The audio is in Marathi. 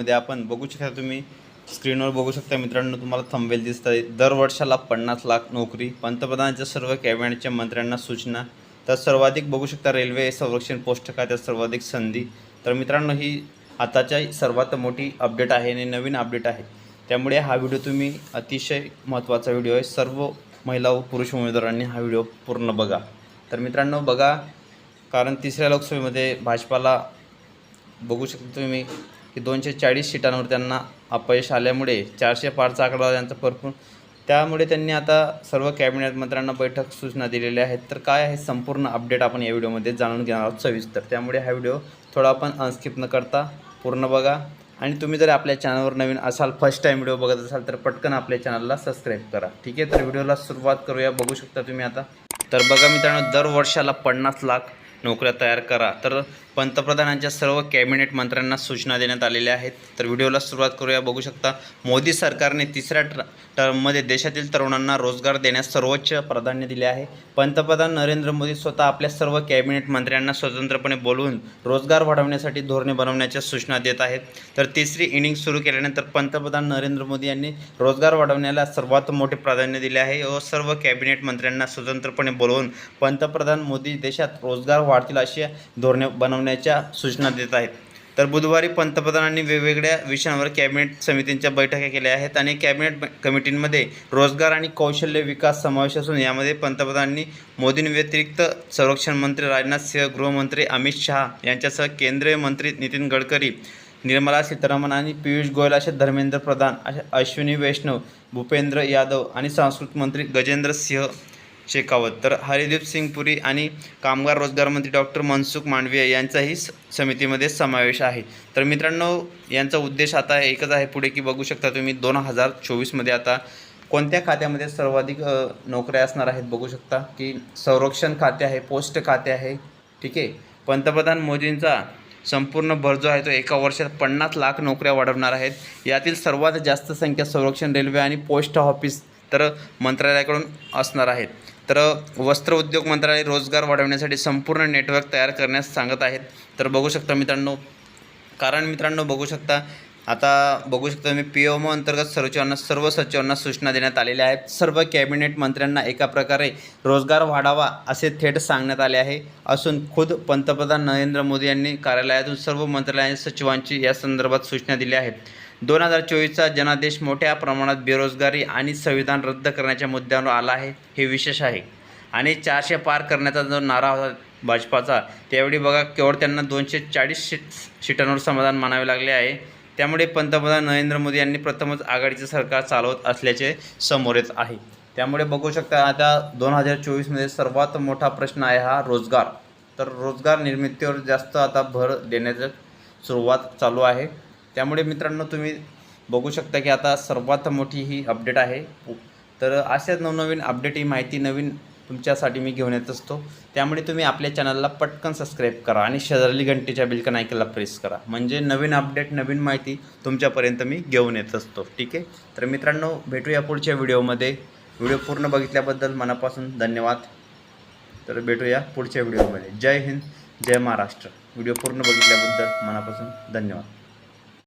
मध्ये आपण बघू शकता तुम्ही स्क्रीनवर बघू शकता मित्रांनो तुम्हाला थंबेल दिसत आहे दर वर्षाला पन्नास लाख नोकरी पंतप्रधानांच्या सर्व कॅबिनेटच्या मंत्र्यांना सूचना. तर सर्वाधिक बघू शकता रेल्वे संरक्षण पोस्ट खात्यात सर्वाधिक संधी. तर मित्रांनो ही आताच्या सर्वात मोठी अपडेट आहे आणि नवीन अपडेट आहे. त्यामुळे हा व्हिडिओ तुम्ही अतिशय महत्त्वाचा व्हिडिओ आहे. सर्व महिला व पुरुष उमेदवारांनी हा व्हिडिओ पूर्ण बघा. तर मित्रांनो बघा कारण तिसऱ्या लोकसभेमध्ये भाजपाला बघू शकता तुम्ही की दोनशे चाळीस सीटांवर त्यांना अपयश आल्यामुळे चारशे पारचा आकडा त्यांचा भरपूर त्यामुळे त्यांनी आता सर्व कॅबिनेट मंत्र्यांना बैठक सूचना दिलेल्या आहेत. तर काय आहे संपूर्ण अपडेट आपण या व्हिडिओमध्ये जाणून घेणार आहोत सविस्तर. त्यामुळे हा व्हिडिओ थोडा आपण अनस्किप न करता पूर्ण बघा. आणि तुम्ही जर आपल्या चॅनलवर नवीन असाल फर्स्ट टाईम व्हिडिओ बघत असाल तर पटकन आपल्या चॅनलला सबस्क्राईब करा. ठीक आहे? तर व्हिडिओला सुरुवात करूया. बघू शकता तुम्ही आता. तर बघा मित्रांनो दर वर्षाला पन्नास लाख नोकऱ्या तयार करा. तर पंतप्रधानांच्या सर्व कॅबिनेट मंत्र्यांना सूचना देण्यात आलेल्या आहेत. तर व्हिडिओला सुरुवात करूया. बघू शकता मोदी सरकारने तिसऱ्या ट टर्ममध्ये देशातील तरुणांना रोजगार देण्यास सर्वोच्च प्राधान्य दिले आहे. पंतप्रधान नरेंद्र मोदी स्वतः आपल्या सर्व कॅबिनेट मंत्र्यांना स्वतंत्रपणे बोलवून रोजगार वाढवण्यासाठी धोरणे बनवण्याच्या सूचना देत आहेत. तर तिसरी इनिंग सुरू केल्यानंतर पंतप्रधान नरेंद्र मोदी यांनी रोजगार वाढवण्याला सर्वात मोठे प्राधान्य दिले आहे. व सर्व कॅबिनेट मंत्र्यांना स्वतंत्रपणे बोलवून पंतप्रधान मोदी देशात रोजगार वाढतील अशी धोरणे बनव बनवण्याच्या सूचना देत आहेत. तर बुधवारी पंतप्रधानांनी वेगवेगळ्या विषयांवर कॅबिनेट समितींच्या बैठका केल्या आहेत आणि कॅबिनेट कमिटींमध्ये रोजगार आणि कौशल्य विकास समावेश असून यामध्ये पंतप्रधानांनी मोदींव्यतिरिक्त संरक्षण मंत्री राजनाथ सिंह गृहमंत्री अमित शहा यांच्यासह केंद्रीय मंत्री नितीन गडकरी निर्मला सीतारामन आणि पियुष गोयल असे धर्मेंद्र प्रधान अशा अश्विनी वैष्णव भूपेंद्र यादव आणि सांस्कृतिक मंत्री गजेंद्र सिंह शेखावत. तर हरिदीप सिंग पुरी आणि कामगार रोजगार मंत्री डॉक्टर मनसुख मांडवीय यांचाही समितीमध्ये समावेश आहे. तर मित्रांनो यांचा उद्देश आता एकच आहे पुढे की बघू शकता तुम्ही दोन हजार चोवीसमध्ये आता कोणत्या खात्यामध्ये सर्वाधिक नोकऱ्या असणार आहेत बघू शकता की संरक्षण खाते आहे पोस्ट खाते आहे ठीक आहे? पंतप्रधान मोदींचा संपूर्ण भर जो आहे तो एका वर्षात पन्नास लाख नोकऱ्या वाढवणार आहेत. यातील सर्वात जास्त संख्या संरक्षण रेल्वे आणि पोस्ट ऑफिस तर मंत्रालयाकडून असणार आहेत. तर वस्त्र उद्योग मंत्रालय रोजगार वाढवण्यासाठी संपूर्ण नेटवर्क तयार करण्यास सांगत आहेत. तर बघू शकता मित्रांनो कारण मित्रांनो बघू शकता आता बघू शकता मी पी एम अंतर्गत सचिवांना सर्व सचिवांना सूचना देण्यात आलेल्या आहेत. सर्व कॅबिनेट मंत्र्यांना एका प्रकारे रोजगार वाढावा असे थेट सांगण्यात आले आहे. असून खुद पंतप्रधान नरेंद्र मोदी यांनी कार्यालयातून सर्व मंत्रालयाच्या सचिवांची या संदर्भात सूचना दिल्या आहेत. दोन हजार चोवीसचा जनादेश मोठ्या प्रमाणात बेरोजगारी आणि संविधान रद्द करण्याच्या मुद्द्यावर आला आहे हे विशेष आहे. आणि चारशे पार करण्याचा जो नारा होता भाजपाचा त्यावेळी बघा केवळ त्यांना दोनशे चाळीस सीट सीटांवर समाधान मानावे लागले आहे. त्यामुळे पंतप्रधान नरेंद्र मोदी यांनी प्रथमच आघाडीचे सरकार चालवत असल्याचे समोर येत आहे. त्यामुळे बघू शकता आता दोन हजार चोवीसमध्ये सर्वात मोठा प्रश्न आहे हा रोजगार. तर रोजगार निर्मितीवर जास्त आता भर देण्याचं सुरुवात चालू आहे. त्यामुळे मित्रांनो तुम्ही बघू शकता की आता सर्वात मोठी ही अपडेट आहे. तर अशाच नवनवीन अपडेट ही माहिती नवीन तुमच्यासाठी मी घेऊन येत असतो. त्यामुळे तुम्ही आपल्या चॅनलला पटकन सबस्क्राईब करा आणि शेजारली घंटेच्या बिलकन ऐकायला प्रेस करा. म्हणजे नवीन अपडेट नवीन माहिती तुमच्यापर्यंत मी घेऊन येत असतो. ठीक आहे? तर मित्रांनो भेटूया पुढच्या व्हिडिओमध्ये व्हिडिओ पूर्ण बघितल्याबद्दल मनापासून धन्यवाद. तर भेटूया पुढच्या व्हिडिओमध्ये जय हिंद जय महाराष्ट्र. व्हिडिओ पूर्ण बघितल्याबद्दल मनापासून धन्यवाद.